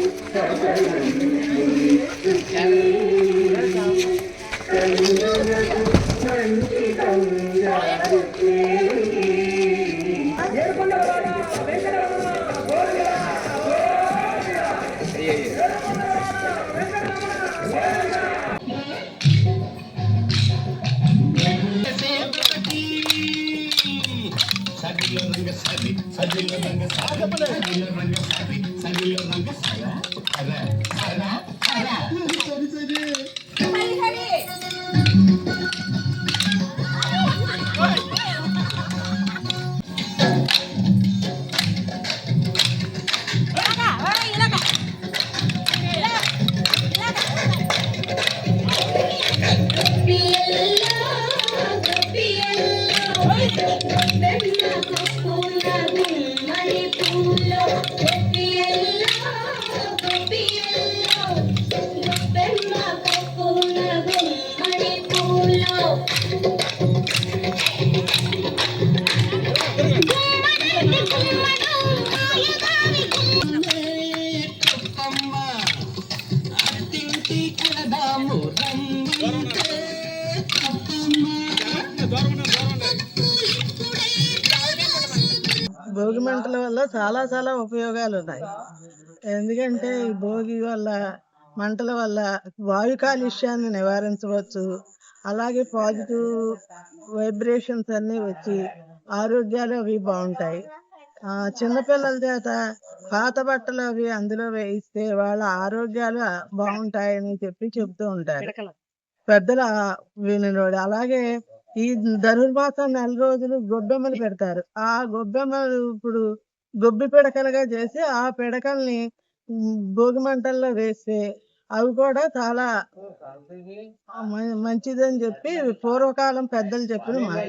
Thank you. ఇగో పోయినా మధ్యలో మన పైకి లేచి పర్లే సరిపోతుంది ఓకే అమ్మ భోగి మంటల వల్ల చాలా చాలా ఉపయోగాలు ఉన్నాయి ఎందుకంటే ఈ భోగి వల్ల మంటల వల్ల వాయు కాలుష్యాన్ని నివారించవచ్చు. అలాగే పాజిటివ్ వైబ్రేషన్స్ అన్నీ వచ్చి ఆరోగ్యాలు అవి బాగుంటాయి. ఆ, చిన్నపిల్లల చేత పాత బట్టలు అవి అందులో వేయిస్తే వాళ్ళ ఆరోగ్యాలు బాగుంటాయని చెప్పి చెప్తూ ఉంటారు. పెద్దల వినినోడు అలాగే ఈ ధనుర్మాసం నెల రోజులు గొబ్బెమ్మలు పెడతారు. ఆ గొబ్బెమ్మలు ఇప్పుడు గొబ్బి పిడకలుగా చేసి ఆ పిడకల్ని భోగి మంటల్లో వేస్తే అవి కూడా చాలా మంచిదని చెప్పి పూర్వకాలం పెద్దలు చెప్పిన మాట.